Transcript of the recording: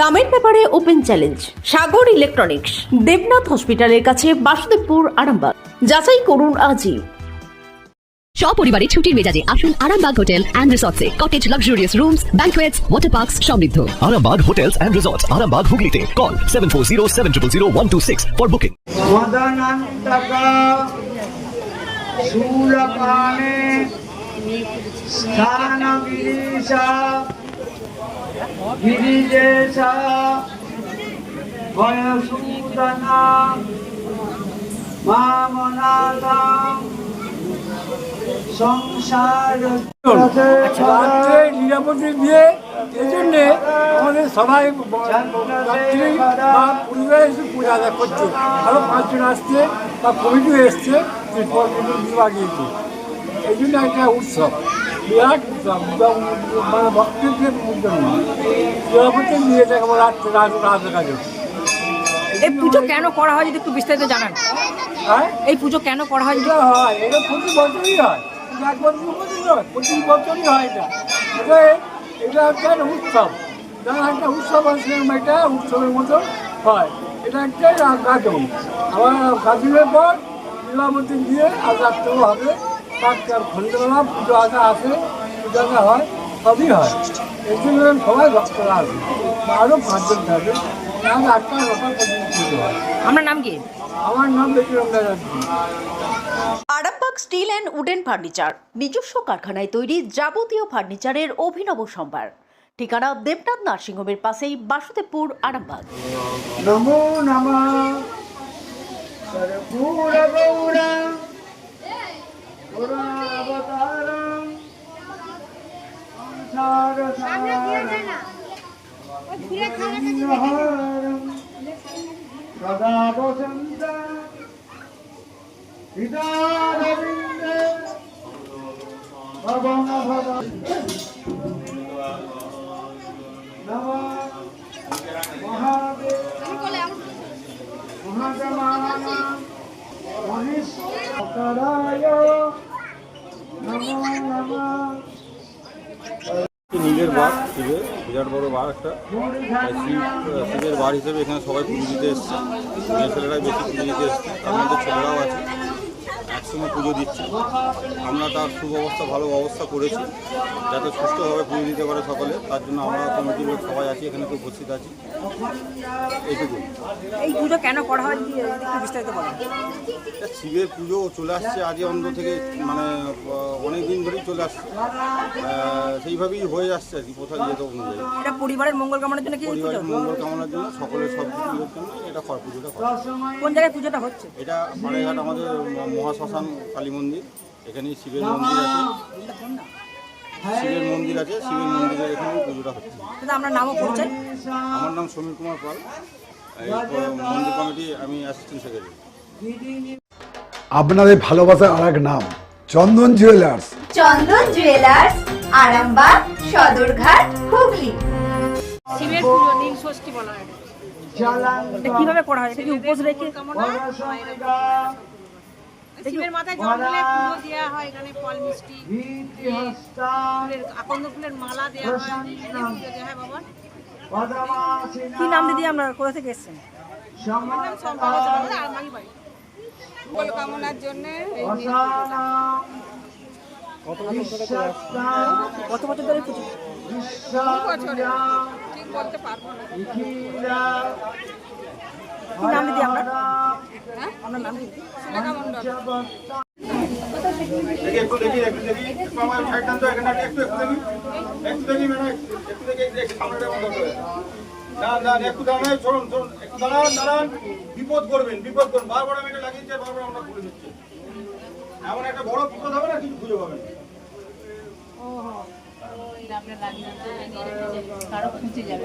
দামের ব্যাপারে open challenge Sagar electronics Debnath হসপিটালের কাছে বাসুদেবপুর আরামবাগ। যাচাই করুন আজই। সপরিবারে ছুটির মেজাজে আসুন Arambagh hotel and রিসর্টসে। Cottage luxurious rooms banquets water parks সমৃদ্ধ। Arambagh hotels and resorts Arambagh হুগলিতে। কল 7407000126 ফর বুকিং মদনন্তকা শূলপানে স্থানবিরিষা গিরিদেশ বয়সূদনা মামনাথা সংসার আচ্ছা, নিরাপদে দিয়ে এই জন্যে আমাদের সবাই এসে পূজা করছে। আরও পাঁচজন আসছে বা কমিটিও এসছে বিভাগীয় এই জন্য একটা উৎসব। বিরাট মানে ভক্তদের জন্য নিরাপদে নিয়ে থাকে আমার রাত্রে রাত রাত কাজে এই পুজো কেন করা হয় যদি একটু বিস্তারিত জানান। হ্যাঁ? এই পুজো কেন করা হয় এটা হয় এটা প্রতি বছরই হয়। এক বছর নয় প্রতি বছরই হয় এটা। এটা এটা একটা উৎসব। যারা একটা উৎসব আছে এটা উৎসবের মতো হয়। এটা একটা গাজন আবার গাজনের পর লীলাবতী দিয়ে আর রাত্রেও হবে। খন্ডবেলা পুজো আসা আসে পুজো হয় সবই হয়। এই জন্য সবাই ভক্তরা আসে আরও পাঁচজন থাকে তাহলে আটটা নটা পর্যন্ত পুজো হয়। আপনার নাম কি? আমার নাম বেশিরম Banerjee Arambagh steel and wooden furniture নিজস্ব কারখানায় তৈরি যাবতীয় ফার্নিচারের অভিনব সম্ভার। ঠিকানা দেবনাথ নার্সিংহোমের পাশেই বাসুদেবপুর আরামবাগ। নমো নমঃ। পুরাবতারম। সংসার সারম সদা বসন্ত। হৃদয়বিন্দে ভবন ভব। নমঃ মহাদেব। নমঃ। নিজের বার, শিবের, বিরাট বড় বার একটা। শিবের বার হিসেবে এখানে সবাই পুজো দিতে এসছে। মেয়ে ছেলেরাই বেশি পুজো দিতে এসছে। তার মধ্যে ছেলেরাও আছে। একসঙ্গে পুজো দিচ্ছে। আমরা তার সুব্যবস্থা ভালো ব্যবস্থা করেছি। যাতে সুষ্ঠুভাবে পুজো দিতে পারে সকলে, তার জন্য আমরা কমিটির লোক সবাই আছি, এখানে তো উপস্থিত আছি। এই পুজো কেন করা হয় একটু বিস্তারিত বলেন। শিবের পুজো চলে আসছে আজ অন্ধ থেকে মানে অনেক দিন ধরেই চলে আসছে। সেইভাবেই হয়ে আসছে আর কি কোথায় যেতে অনুযায়ী। এটা পরিবারের মঙ্গল কামনার জন্য কি পরিবারের মঙ্গল কামনার জন্য সকলের সব কিছুর জন্য এটা খড় পুজোটা করা কোন জায়গায় পুজোটা হচ্ছে? এটা পাড়াঘাট আমাদের মহাশ্মশান কালী মন্দির এখানেই শিবের মন্দির আছে। শিবের মন্দির আছে শিবের মন্দিরের এখানেই পুজোটা হচ্ছে। আপনার নামও পরিচয় আমার নাম সমীর কুমার পাল। মন্দির কমিটি আমি অ্যাসিস্ট্যান্ট সেক্রেটারি আপনাদের ভালোবাসার আর এক নাম চন্দন জুয়েলার্স চন্দন জুয়েলার্স আরামবাগ সদরঘাট হুগলি। শিবের পুজো নীল ষষ্ঠী বলা হয়। কীভাবে করা হয়? এটা কি উপোস রেখে? শিবের মাথায় জল ঢেলে পুজো দেওয়া হয় এখানে ফল মিষ্টি ফুলের আকন্দ ফুলের মালা দেওয়া হয় পুজো দেওয়া হয় বাবা। কি নাম দিদি আমরা কোথা থেকে এসেছেন? কামনার জন্য কত বছর ধরে পুজো? ঠিক বলতে পারব না। কি নাম দিদি আপনার? বিপদ করবেন বিপদ করবেন বারবার আমি এটা লাগিয়েছি বারবার আমরা খুলে দিচ্ছি এমন একটা বড় বিপদ হবে না কিছু খুঁজে পাবেন কারও খুঁজে যাবে